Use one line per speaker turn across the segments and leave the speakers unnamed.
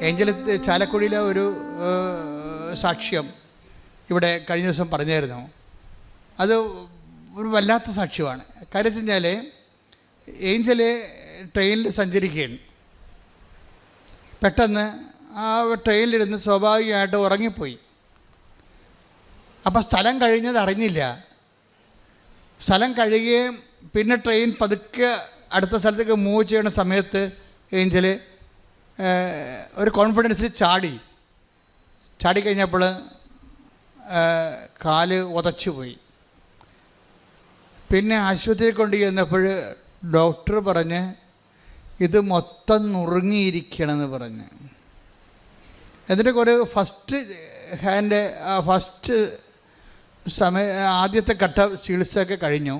Angel ചാലക്കുടിയിലെ ഒരു സാക്ഷ്യം ഇവിടെ കഴിഞ്ഞ ദിവസം പറഞ്ഞായിരുന്നു. അത് ഒരു വല്ലാത്ത സാക്ഷ്യമാണ്. കാര്യം വെച്ചാൽ ഏഞ്ചൽ ട്രെയിനിൽ സഞ്ചരിക്കുകയാണ്. പെട്ടെന്ന് ആ ട്രെയിനിലിരുന്ന് സ്വാഭാവികമായിട്ട് ഉറങ്ങിപ്പോയി. അപ്പോൾ സ്ഥലം കഴിഞ്ഞത് അറിഞ്ഞില്ല. സ്ഥലം കഴിയുകയും പിന്നെ ട്രെയിൻ പതുക്കെ അടുത്ത സ്ഥലത്തേക്ക് മൂവ് ചെയ്യുന്ന സമയത്ത് ഏഞ്ചൽ ഒരു കോൺഫിഡൻസിൽ ചാടി. ചാടിക്കഴിഞ്ഞപ്പോൾ കാൽ ഉതച്ചു പോയി. പിന്നെ ആശുപത്രിയിൽ കൊണ്ട് ചെന്നപ്പോൾ ഡോക്ടർ പറഞ്ഞ് ഇത് മൊത്തം നുറുങ്ങിയിരിക്കണമെന്ന് പറഞ്ഞ്. എന്നിട്ട് കുറേ ഫസ്റ്റ് ഹാൻഡ് ഫസ്റ്റ് സമയ ആദ്യത്തെ ഘട്ട ചികിത്സയൊക്കെ കഴിഞ്ഞു.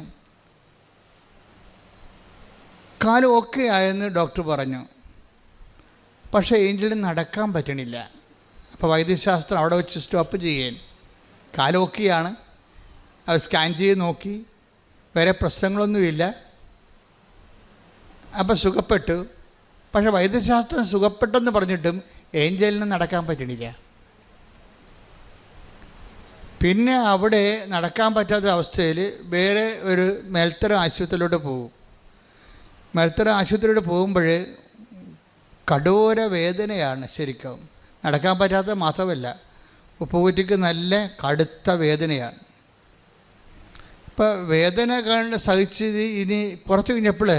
കാൽ ഓക്കെ ആയെന്ന് ഡോക്ടർ പറഞ്ഞു. പക്ഷേ ഏഞ്ചലിന് നടക്കാൻ പറ്റണില്ല. അപ്പോൾ വൈദ്യശാസ്ത്രം അവിടെ വെച്ച് സ്റ്റോപ്പ് ചെയ്യാൻ. കാലോക്കിയാണ്. അവർ സ്കാൻ ചെയ്ത് നോക്കി. വേറെ പ്രശ്നങ്ങളൊന്നുമില്ല. അപ്പോൾ സുഖപ്പെട്ടു. പക്ഷേ വൈദ്യശാസ്ത്രം സുഖപ്പെട്ടെന്ന് പറഞ്ഞിട്ടും ഏഞ്ചലിന് നടക്കാൻ പറ്റണില്ല. പിന്നെ അവിടെ നടക്കാൻ പറ്റാത്ത അവസ്ഥയിൽ വേറെ ഒരു മേൽത്തര ആശുപത്രിയിലോട്ട് പോകും മേൽത്തര ആശുപത്രിയിലോട്ട് പോകുമ്പോൾ കടോര വേദനയാണ് ശരിക്കും. നടക്കാൻ പറ്റാത്ത മാത്രമല്ല ഉപ്പുകുറ്റിക്ക് നല്ല കടുത്ത വേദനയാണ്. ഇപ്പം വേദന കണ്ട് സഹിച്ച് ഇനി കുറച്ച് കഴിഞ്ഞപ്പോൾ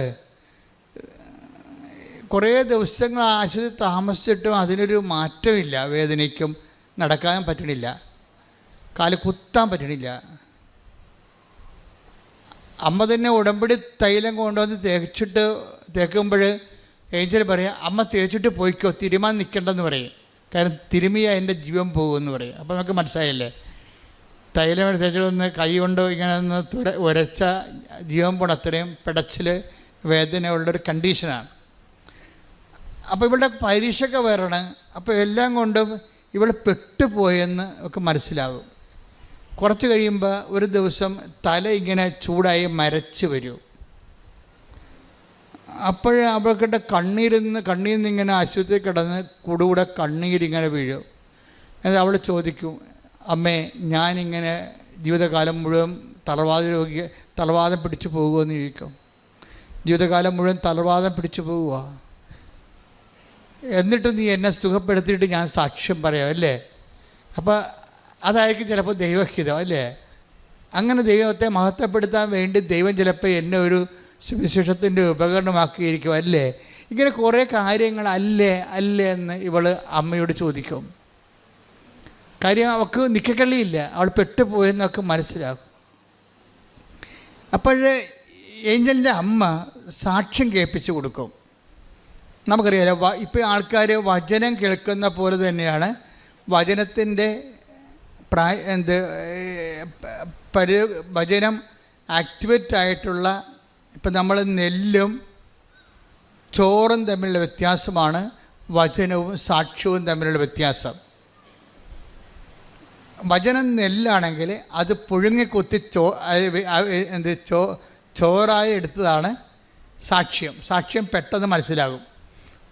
കുറേ ദിവസങ്ങൾ ആശുപത്രി താമസിച്ചിട്ടും അതിനൊരു മാറ്റമില്ല വേദനയ്ക്കും നടക്കാൻ പറ്റണില്ല. കാൽ കുത്താൻ പറ്റണില്ല. അമ്മ തന്നെ ഉടമ്പടി തൈലം കൊണ്ടുവന്ന് തേച്ചിട്ട് തേക്കുമ്പോൾ ഏഞ്ചൽ പറയാം അമ്മ തേച്ചിട്ട് പോയിക്കോ തിരുമാൻ നിൽക്കണ്ടെന്ന് പറയും. കാരണം തിരുമിയ എന്റെ ജീവൻ പോകുമെന്ന് പറയും. അപ്പോൾ നമുക്ക് മനസ്സിലായല്ലേ? തൈലം തേച്ചിട്ടൊന്ന് കൈ കൊണ്ട് ഇങ്ങനെ ഒന്ന് തുര ഉരച്ച ജീവൻ പോണ അത്രയും പിടച്ചിൽ വേദനയുള്ളൊരു കണ്ടീഷനാണ്. അപ്പോൾ ഇവളുടെ പരീക്ഷയൊക്കെ വരണം അപ്പോൾ എല്ലാം കൊണ്ടും ഇവൾ പെട്ടുപോയെന്ന് ഒക്കെ മനസ്സിലാകും കുറച്ച് കഴിയുമ്പോൾ ഒരു ദിവസം തല ഇങ്ങനെ ചൂടായി മരച്ച് വരും. അപ്പോഴേ അവർക്കിട്ട് കണ്ണീരിന്ന് കണ്ണീരിൽ നിന്ന് ഇങ്ങനെ ആശുപത്രി കിടന്ന് കൂടുകൂടെ കണ്ണീരിങ്ങനെ വീഴും. എന്നിട്ട് അവൾ ചോദിക്കും അമ്മേ ഞാനിങ്ങനെ ജീവിതകാലം മുഴുവൻ തളർവാദ രോഗി തളർവാദം പിടിച്ചു പോകുമെന്ന് ചോദിക്കും. ജീവിതകാലം മുഴുവൻ തളർവാദം പിടിച്ചു പോവുക എന്നിട്ട് നീ എന്നെ സുഖപ്പെടുത്തിയിട്ട് ഞാൻ സാക്ഷ്യം പറയാം അല്ലേ? അപ്പോൾ അതായിരിക്കും ചിലപ്പോൾ ദൈവഹിതം അല്ലേ? അങ്ങനെ ദൈവത്തെ മഹത്വപ്പെടുത്താൻ വേണ്ടി ദൈവം ചിലപ്പോൾ എന്നെ ഒരു സുവിശേഷത്തിന്റെ ഉപകരണമാക്കിയിരിക്കും അല്ലേ ഇങ്ങനെ കുറേ കാര്യങ്ങൾ അല്ലേ അല്ലേ എന്ന് ഇവൾ അമ്മയോട് ചോദിക്കും. കാര്യം അവൾക്ക് നിൽക്കക്കള്ളിയില്ല അവൾ പെട്ടുപോയെന്നൊക്കെ മനസ്സിലാകും. അപ്പോഴേ ഏഞ്ചലിന്റെ അമ്മ സാക്ഷ്യം കേൾപ്പിച്ചു കൊടുക്കും. നമുക്കറിയാലോ ഇപ്പോൾ ആൾക്കാർ വചനം കേൾക്കുന്ന പോലെ തന്നെയാണ് വചനത്തിന്റെ പ്രായ എന്ത് പരി വചനം ആക്ടിവേറ്റ് ആയിട്ടുള്ള ഇപ്പം നമ്മൾ നെല്ലും ചോറും തമ്മിലുള്ള വ്യത്യാസമാണ് വചനവും സാക്ഷ്യവും തമ്മിലുള്ള വ്യത്യാസം. വചനം നെല്ലാണെങ്കിൽ അത് പുഴുങ്ങിക്കുത്തി ചോ എന്ത് ചോ ചോറായി എടുത്തതാണ് സാക്ഷ്യം. സാക്ഷ്യം പെട്ടെന്ന് മനസ്സിലാകും.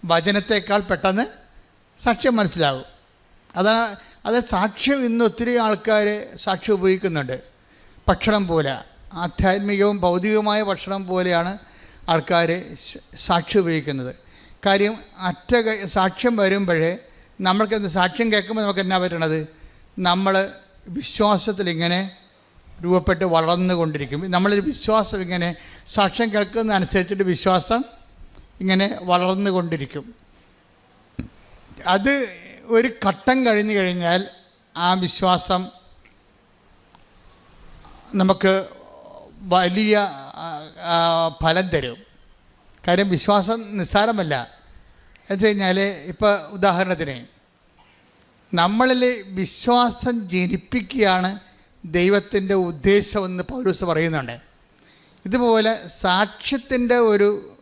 വചനത്തേക്കാൾ പെട്ടെന്ന് സാക്ഷ്യം മനസ്സിലാകും. അതാണ് അത് സാക്ഷ്യം ഇന്ന് ഒത്തിരി ആൾക്കാർ സാക്ഷ്യം ഉപയോഗിക്കുന്നുണ്ട്. ഭക്ഷണം പോലെ. ആധ്യാത്മികവും ഭൗതികവുമായ ഭക്ഷണം പോലെയാണ് ആൾക്കാർ സാക്ഷി ഉപയോഗിക്കുന്നത്. കാര്യം അറ്റ സാക്ഷ്യം വരുമ്പോഴേ നമ്മൾക്കെന്ത് സാക്ഷ്യം കേൾക്കുമ്പോൾ നമുക്ക് എന്നാ പറ്റണത്? നമ്മൾ വിശ്വാസത്തിൽ ഇങ്ങനെ രൂപപ്പെട്ട് വളർന്നുകൊണ്ടിരിക്കും. നമ്മളൊരു വിശ്വാസം ഇങ്ങനെ സാക്ഷ്യം കേൾക്കുന്നതനുസരിച്ചിട്ട് വിശ്വാസം ഇങ്ങനെ വളർന്നുകൊണ്ടിരിക്കും. അത് ഒരു ഘട്ടം കഴിഞ്ഞു കഴിഞ്ഞാൽ ആ വിശ്വാസം നമുക്ക് വലിയ ഫലം തരും. കാര്യം വിശ്വാസം നിസ്സാരമല്ല. എന്ന് കഴിഞ്ഞാൽ ഇപ്പോൾ ഉദാഹരണത്തിന് നമ്മളിൽ വിശ്വാസം ജനിപ്പിക്കുകയാണ് ദൈവത്തിന്റെ ഉദ്ദേശമെന്ന് പൗരൂസ് പറയുന്നുണ്ട്. ഇതുപോലെ സാക്ഷ്യത്തിന്റെ ഒരു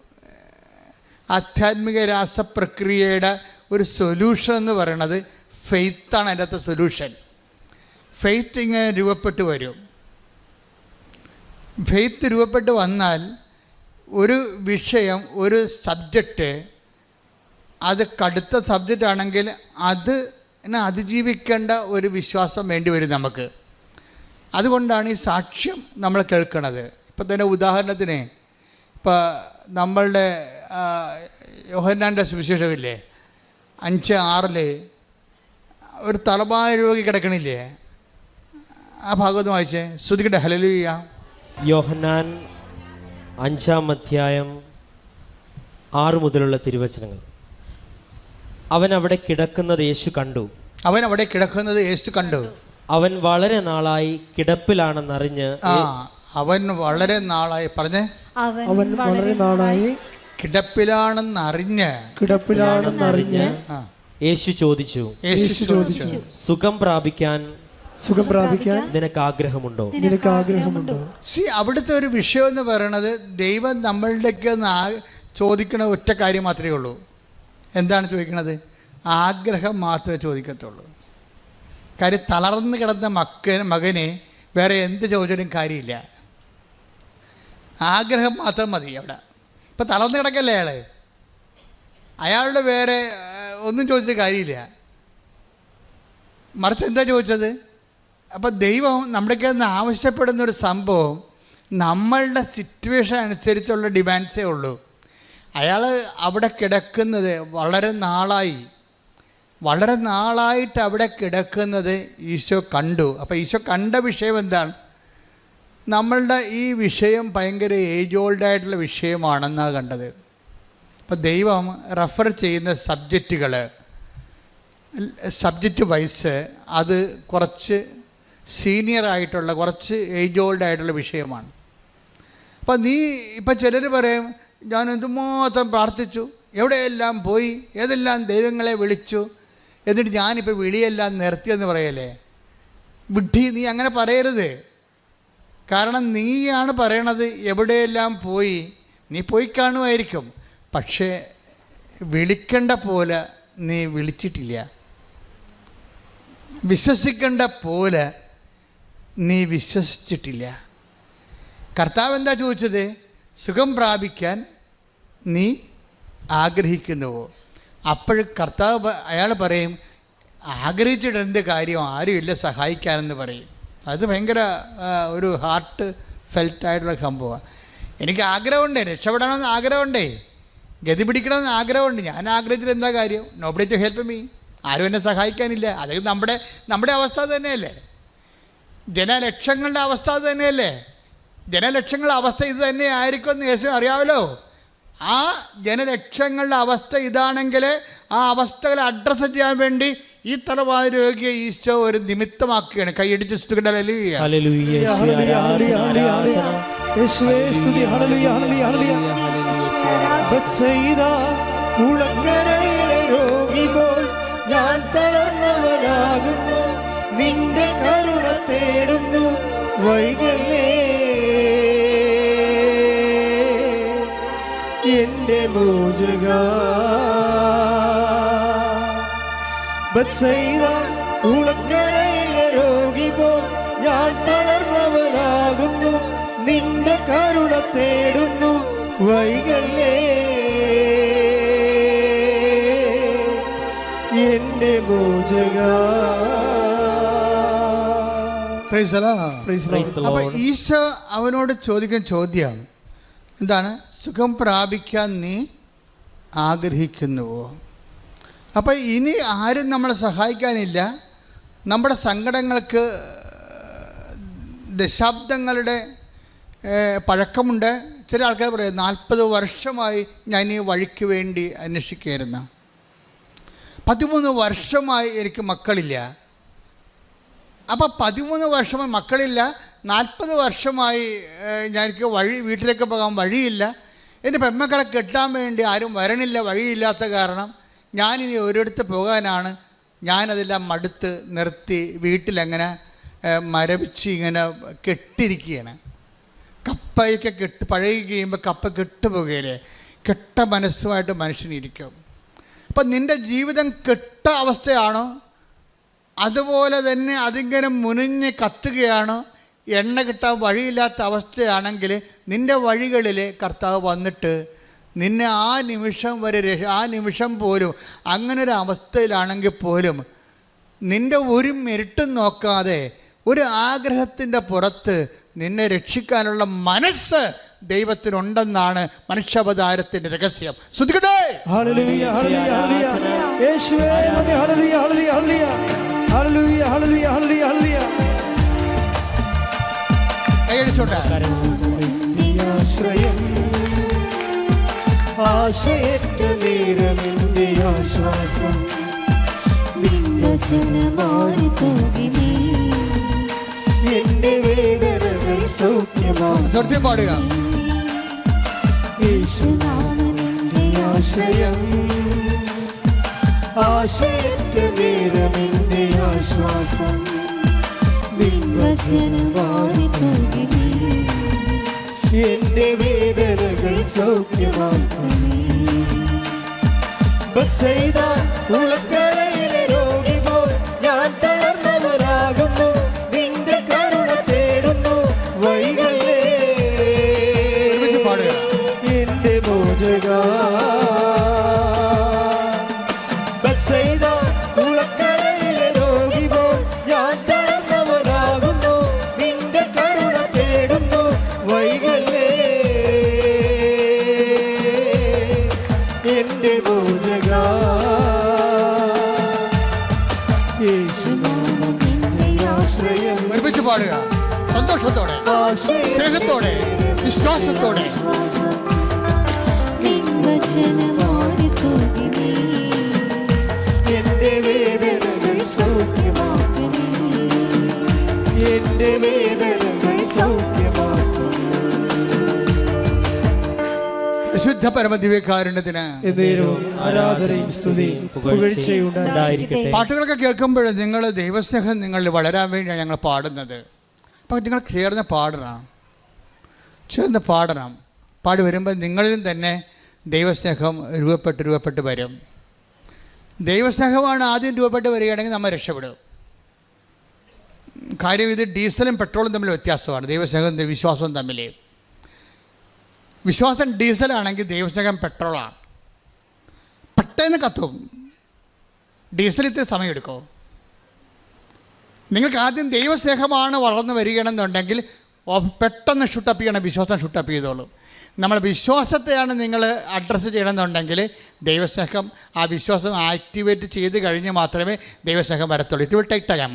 ആധ്യാത്മിക രാസപ്രക്രിയയുടെ ഒരു സൊല്യൂഷൻ എന്ന് പറയുന്നത് ഫെയ്ത്താണ് അതിന്റെ അകത്ത് സൊല്യൂഷൻ. ഫെയ്ത്ത് ഇങ്ങനെ രൂപപ്പെട്ട് വരും. ഫെയ്ത്ത് രൂപപ്പെട്ട് വന്നാൽ ഒരു വിഷയം ഒരു സബ്ജക്റ്റ് അത് കടുത്ത സബ്ജക്റ്റ് ആണെങ്കിൽ അത് അതിജീവിക്കേണ്ട ഒരു വിശ്വാസം വേണ്ടി വരും നമുക്ക്. അതുകൊണ്ടാണ് ഈ സാക്ഷ്യം നമ്മൾ കേൾക്കണത്. ഇപ്പം തന്നെ ഉദാഹരണത്തിന് ഇപ്പം നമ്മളുടെ യോഹന്നാന്റെ സുവിശേഷമില്ലേ? അഞ്ച് ആറിൽ ഒരു തലമായ രോഗി കിടക്കണില്ലേ? ആ ഭാഗത്ത് വായിച്ചേ. ശ്രുതിക്കട്ടെ ഹലലുയ്യ
യോഹന്നാൻ അഞ്ചാം അധ്യായം ആറ് മുതലുള്ള തിരുവചനങ്ങൾ. അവൻ അവിടെ കിടക്കുന്നത് യേശു കണ്ടു.
അവൻ അവിടെ കിടക്കുന്നത് യേശു കണ്ടു.
അവൻ വളരെ നാളായി കിടപ്പിലാണെന്നറിഞ്ഞ്
ആ അവൻ വളരെ നാളായി പറഞ്ഞ്.
അവൻ വളരെ നാളായി
കിടപ്പിലാണെന്നറിഞ്ഞ്.
കിടപ്പിലാണെന്നറിഞ്ഞ്
യേശു ചോദിച്ചു
യേശു ചോദിച്ചു.
സുഖം പ്രാപിക്കാൻ
സുഖം പ്രാപിക്കാൻ
നിനക്ക് ആഗ്രഹമുണ്ടോ
നിനക്ക് ആഗ്രഹമുണ്ടോ?
സി അവിടുത്തെ ഒരു വിഷയം എന്ന് പറയുന്നത് ദൈവം നമ്മളുടെയൊക്കെ ഒന്ന് ആ- ചോദിക്കണ ഒറ്റ കാര്യം മാത്രമേ ഉള്ളൂ. എന്താണ് ചോദിക്കണത്? ആഗ്രഹം മാത്രമേ ചോദിക്കത്തുള്ളൂ. കാര്യം തളർന്ന് കിടന്ന മക്ക മകനെ വേറെ എന്ത് ചോദിച്ചാലും കാര്യമില്ല. ആഗ്രഹം മാത്രം മതി അവിടെ. ഇപ്പം തളർന്ന് കിടക്കല്ലേ അയാൾ അയാളുടെ വേറെ ആ, ഒന്നും ചോദിച്ചിട്ട് കാര്യമില്ല. മറിച്ച് എന്താ ചോദിച്ചത്? അപ്പോൾ ദൈവം നമ്മുടെയൊക്കെ നിന്ന് ആവശ്യപ്പെടുന്ന ഒരു സംഭവം നമ്മളുടെ സിറ്റുവേഷൻ അനുസരിച്ചുള്ള ഡിമാൻഡ്സേ ഉള്ളൂ. അയാൾ അവിടെ കിടക്കുന്നത് വളരെ നാളായി. വളരെ നാളായിട്ട് അവിടെ കിടക്കുന്നത് ഈശോ കണ്ടു. അപ്പോൾ ഈശോ കണ്ട വിഷയം എന്താണ്? നമ്മളുടെ ഈ വിഷയം ഭയങ്കര ഏജ് ഓൾഡ് ആയിട്ടുള്ള വിഷയമാണെന്നാണ് കണ്ടത്. അപ്പോൾ ദൈവം റെഫർ ചെയ്യുന്ന സബ്ജക്റ്റുകൾ സബ്ജക്റ്റ് വൈസ് അത് കുറച്ച് സീനിയർ ആയിട്ടുള്ള കുറച്ച് ഏജ് ഓൾഡ് ആയിട്ടുള്ള വിഷയമാണ്. അപ്പം നീ ഇപ്പം ചിലർ പറയും ഞാൻ എന്തുമാത്രം പ്രാർത്ഥിച്ചു? എവിടെയെല്ലാം പോയി? ഏതെല്ലാം ദൈവങ്ങളെ വിളിച്ചു? എന്നിട്ട് ഞാനിപ്പോൾ വിളിയെല്ലാം നിർത്തിയെന്ന് പറയല്ലേ? വിഡ്ഢി നീ അങ്ങനെ പറയരുത്. കാരണം നീയാണ് പറയണത് എവിടെയെല്ലാം പോയി? നീ പോയി കാണുമായിരിക്കും. പക്ഷേ വിളിക്കേണ്ട പോലെ നീ വിളിച്ചിട്ടില്ല. വിശ്വസിക്കേണ്ട പോലെ നീ വിശ്വസിച്ചിട്ടില്ല. കർത്താവ് എന്താ ചോദിച്ചത്? സുഖം പ്രാപിക്കാൻ നീ ആഗ്രഹിക്കുന്നുവോ? അപ്പോൾ കർത്താവ് അയാൾ പറയും ആഗ്രഹിച്ചിട്ട് എന്ത് കാര്യം? ആരുമില്ല സഹായിക്കാനെന്ന് പറയും. അത് ഭയങ്കര ഒരു ഹാർട്ട് ഫെൽറ്റായിട്ടുള്ള സംഭവമാണ്. എനിക്ക് ആഗ്രഹമുണ്ട് രക്ഷപ്പെടണമെന്ന് ആഗ്രഹമുണ്ടേ. ഗതി പിടിക്കണമെന്ന് ആഗ്രഹമുണ്ട്. ഞാൻ ആഗ്രഹിച്ചിട്ട് എന്താ കാര്യം? നോബഡി ടു ഹെൽപ്പ് മീ ആരും എന്നെ സഹായിക്കാനില്ല. അതായത് നമ്മുടെ നമ്മുടെ അവസ്ഥ തന്നെയല്ലേ? ജനലക്ഷങ്ങളുടെ അവസ്ഥ അത് തന്നെയല്ലേ? ജനലക്ഷങ്ങളുടെ അവസ്ഥ ഇത് തന്നെ ആയിരിക്കും എന്ന് യേശു അറിയാമല്ലോ. ആ ജനലക്ഷങ്ങളുടെ അവസ്ഥ ഇതാണെങ്കിൽ ആ അവസ്ഥകളെ അഡ്രസ്സ് ചെയ്യാൻ വേണ്ടി ഈ തലവായ രോഗിയെ ഈശോ ഒരു നിമിത്തമാക്കുകയാണ്. കൈയടിച്ച്
ഞാൻ തളർന്നവനാകുന്നു. നിന്റെ കരുണ തേടുന്നു വൈകല്ലേ എന്റെ മോചക. ബത്സയിദ, കുളക്കരയിലെ രോഗി പോൽ ഞാൻ തളർന്നവനാകുന്നു. നിന്റെ കരുണ തേടുന്നു വൈകല്ലേ. എന്റെ മോചക.
Lord. ഈശോ അവനോട് ചോദിക്കുന്ന ചോദ്യം എന്താണ്? സുഖം പ്രാപിക്കാൻ നീ ആഗ്രഹിക്കുന്നുവോ? അപ്പോൾ ഇനി ആരും നമ്മളെ സഹായിക്കാനില്ല. നമ്മുടെ സങ്കടങ്ങൾക്ക് ദശാബ്ദങ്ങളുടെ പഴക്കമുണ്ട്. ചില ആൾക്കാർ പറയും നാൽപ്പത് വർഷമായി ഞാൻ ഈ വഴിക്ക് വേണ്ടി അന്വേഷിക്കുകയായിരുന്നു. പതിമൂന്ന് വർഷമായി എനിക്ക് മക്കളില്ല. അപ്പോൾ പതിമൂന്ന് വർഷമായി മക്കളില്ല നാൽപ്പത് വർഷമായി ഞാനിക്ക് വഴി വീട്ടിലേക്ക് പോകാൻ വഴിയില്ല. എന്റെ പെമ്മക്കളെ കെട്ടാൻ വേണ്ടി ആരും വരണില്ല വഴിയില്ലാത്ത കാരണം ഞാനിനി ഒരിടത്ത് പോകാനാണ്. ഞാനതെല്ലാം മടുത്ത് നിർത്തി വീട്ടിലങ്ങനെ മരവിച്ച് ഇങ്ങനെ കെട്ടിരിക്കുകയാണ് കപ്പയൊക്കെ കെട്ട് പഴകി കഴിയുമ്പോൾ കപ്പ കെട്ടുപോകുകയില്ലേ കെട്ട മനസ്സുമായിട്ട് മനുഷ്യനിരിക്കും. അപ്പം നിന്റെ ജീവിതം കെട്ട അവസ്ഥയാണോ? അതുപോലെ തന്നെ അതിങ്ങനെ മുനിഞ്ഞ് കത്തുകയാണ്. എണ്ണ കിട്ടാൻ വഴിയില്ലാത്ത അവസ്ഥയാണെങ്കിൽ നിന്റെ വഴികളിൽ കർത്താവ് വന്നിട്ട് നിന്നെ ആ നിമിഷം വരെ ആ നിമിഷം പോലും അങ്ങനെ ഒരു അവസ്ഥയിലാണെങ്കിൽ പോലും നിന്റെ ഒരു മെരിട്ടും നോക്കാതെ ഒരു ആഗ്രഹത്തിന്റെ പുറത്ത് നിന്നെ രക്ഷിക്കാനുള്ള മനസ്സ് ദൈവത്തിനുണ്ടെന്നാണ് മനുഷ്യാവതാരത്തിന്റെ രഹസ്യം. ശ്രദ്ധിക്കട്ടെ?
ഹല്ലേലൂയ ഹല്ലേലൂയ ഹല്ലേലൂയ ഹല്ലേലൂയ
കൈയടിച്ചോട്ടെ.
ആശ്രയം. ആശയറ്റ നേരമെന്റെ ആശ്വാസം.
വചനമാറി തൂകി നീ.
എന്റെ വേദനകൾ സൗഖ്യമാണ്
നിർത്തി പാടുക.
യേശു
നാമമെന്റെ
ആശ്രയം. ആശയറ്റ നേരമെന്റെ ആശ്വാസം എന്റെ വേദനകൾ സൗഖ്യമാക്കും ബത്സയിദ
സ്നേഹത്തോടെ വിശ്വാസത്തോടെ.
എന്റെ വേദനകൾ സൗഖ്യമാക്കണേ. എന്റെ വേദനകൾ സൗഖ്യമാക്കണേ.
വിശുദ്ധ പരമദിവ്യകാരുണ്യത്തിന്
ആരാധനയും സ്തുതിയും
പാട്ടുകളൊക്കെ കേൾക്കുമ്പോൾ നിങ്ങൾ ദൈവസ്നേഹം നിങ്ങളിൽ വളരാൻ വേണ്ടിയാണ് ഞങ്ങൾ പാടുന്നത്. അപ്പോൾ നിങ്ങൾ ചേർന്ന് പാടണം ചേർന്ന് പാടണം പാടി വരുമ്പോൾ നിങ്ങളിലും തന്നെ ദൈവസ്നേഹം രൂപപ്പെട്ട് രൂപപ്പെട്ട് വരും. ദൈവസ്നേഹമാണ് ആദ്യം രൂപപ്പെട്ട് വരികയാണെങ്കിൽ നമ്മൾ രക്ഷപ്പെടും. കാര്യം ഇത് ഡീസലും പെട്രോളും തമ്മിൽ വ്യത്യാസമാണ്. ദൈവസ്നേഹവും വിശ്വാസവും തമ്മിൽ. വിശ്വാസം ഡീസലാണെങ്കിൽ ദൈവസ്നേഹം പെട്രോളാണ്. പെട്ടെന്ന് കത്തും. ഡീസൽ ഇത്തിരി സമയമെടുക്കും. നിങ്ങൾക്ക് ആദ്യം ദൈവസ്നേഹമാണ് വളർന്നു വരികയാണെന്നുണ്ടെങ്കിൽ പെട്ടെന്ന് ഷുട്ടപ്പ് ചെയ്യണം വിശ്വാസം ഷുട്ടപ്പ് ചെയ്തോളും. നമ്മൾ വിശ്വാസത്തെയാണ് നിങ്ങൾ അഡ്രസ്സ് ചെയ്യണമെന്നുണ്ടെങ്കിൽ ദൈവസ്നേഹം ആ വിശ്വാസം ആക്ടിവേറ്റ് ചെയ്ത് കഴിഞ്ഞ് മാത്രമേ ദൈവസ്നേഹം വരത്തുള്ളൂ. ഇറ്റ് വിൽ ടേക്ക് ടൈം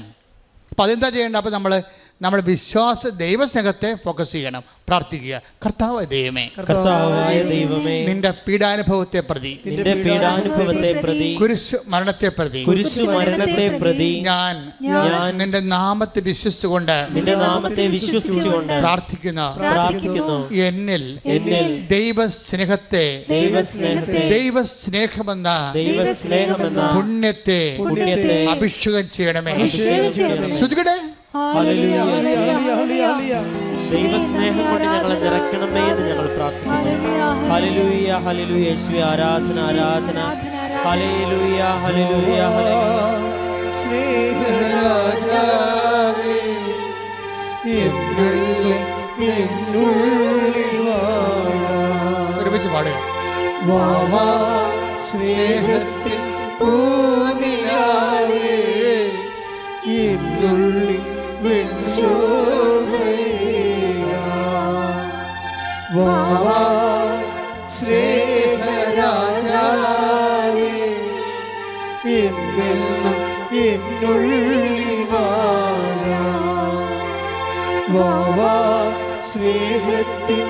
അപ്പോൾ അതെന്താ ചെയ്യേണ്ടത്? അപ്പോൾ നമ്മൾ നമ്മൾ വിശ്വാസ ദൈവസ്നേഹത്തെ ഫോക്കസ് ചെയ്യണം. പ്രാർത്ഥിക്കുക. കർത്താവ് ദൈവമേ.
കർത്താവായ ദൈവമേ.
നിന്റെ പീഡാനുഭവത്തെ പ്രതി.
നിന്റെ പീഡാനുഭവത്തെ പ്രതി.
കുരിശ് മരണത്തെ പ്രതി.
കുരിശു മരണത്തെ പ്രതി.
ഞാൻ
ഞാൻ
നിന്റെ നാമത്തെ വിശ്വസിച്ചുകൊണ്ട്
നിന്റെ നാമത്തെ വിശ്വസിച്ചുകൊണ്ട്
പ്രാർത്ഥിക്കുന്ന.
പ്രാർത്ഥിക്കുന്നു.
എന്നിൽ
എന്നിൽ
ദൈവസ്നേഹത്തെ
ദൈവസ്നേഹത്തെ
ദൈവസ്നേഹമെന്ന
ദൈവസ്നേഹമെന്ന
പുണ്യത്തെ
പുണ്യത്തെ
അഭിഷേകം ചെയ്യണമേ.
അഭിഷേകം ചെയ്യണമേ.
ശ്രുതികടെ
ഹല്ലേലൂയ ഹല്ലേലൂയ ഹല്ലേലൂയ.
ദൈവസ്നേഹം കൊണ്ട് ഞങ്ങളെ നിറയ്ക്കണമേ എന്ന് ഞങ്ങൾ പ്രാർത്ഥിക്കുന്നു. ഹല്ലേലൂയ ഹല്ലേലൂയ. യേശുവേ ആരാധന ആരാധന. ഹല്ലേലൂയ ഹല്ലേലൂയ ഹല്ലേലൂയ.
സ്നേഹരാജാവേ.
ഒരുമിച്ച് പാടുക.
വാവാ സ്നേഹത്തിൻ പൂനിലാവേ എന്നുള്ളിൽ വാവാ സ്നേഹരാജാവേ എന്നെന്നും എന്നുള്ളിൽ. വാവാ സ്നേഹത്തിൻ